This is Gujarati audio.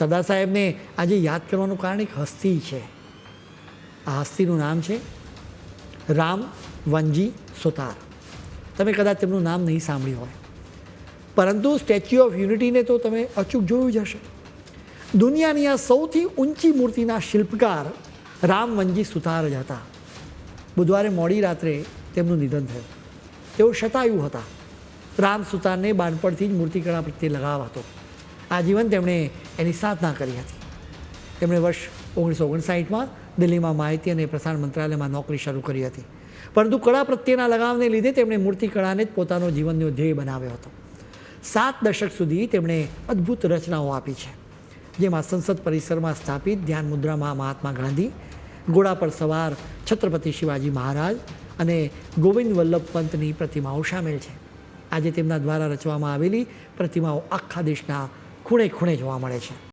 સરદાર સાહેબને આજે યાદ કરવાનું કારણ એક હસ્તી છે. આ હસ્તીનું નામ છે રામ વનજી સુતાર. તમે કદાચ તેમનું નામ નહીં સાંભળ્યું હોય. પરંતુ સ્ટેચ્યુ ઓફ યુનિટીને તો તમે અચૂક જોયું જ હશે. દુનિયાની આ સૌથી ઊંચી મૂર્તિના શિલ્પકાર રામ વનજી સુતાર જ હતા. બુધવારે મોડી રાત્રે તેમનું નિધન થયું. તેઓ શતાયુ હતા. રામ સુતારને બાળપણથી જ મૂર્તિકળા પ્રત્યે લગાવ હતો. આજીવન તેમણે એની સાધના કરી હતી. તેમણે વર્ષ ઓગણીસો ઓગણસાઠમાં દિલ્હીમાં માહિતી અને પ્રસારણ મંત્રાલયમાં નોકરી શરૂ કરી હતી. પરંતુ કળા પ્રત્યેના લગાવને લીધે તેમણે મૂર્તિકળાને જ પોતાનો જીવનનો ધ્યેય બનાવ્યો હતો. સાત દશક સુધી તેમણે અદ્ભુત રચનાઓ આપી છે. જેમાં સંસદ પરિસરમાં સ્થાપિત ધ્યાન મુદ્રામાં મહાત્મા ગાંધી, ઘોડા પર સવાર છત્રપતિ શિવાજી મહારાજ અને ગોવિંદ વલ્લભ પંતની પ્રતિમાઓ સામેલ છે. આજે તેમના દ્વારા રચવામાં આવેલી પ્રતિમાઓ આખા દેશના ખૂણે ખૂણે જોવા મળે છે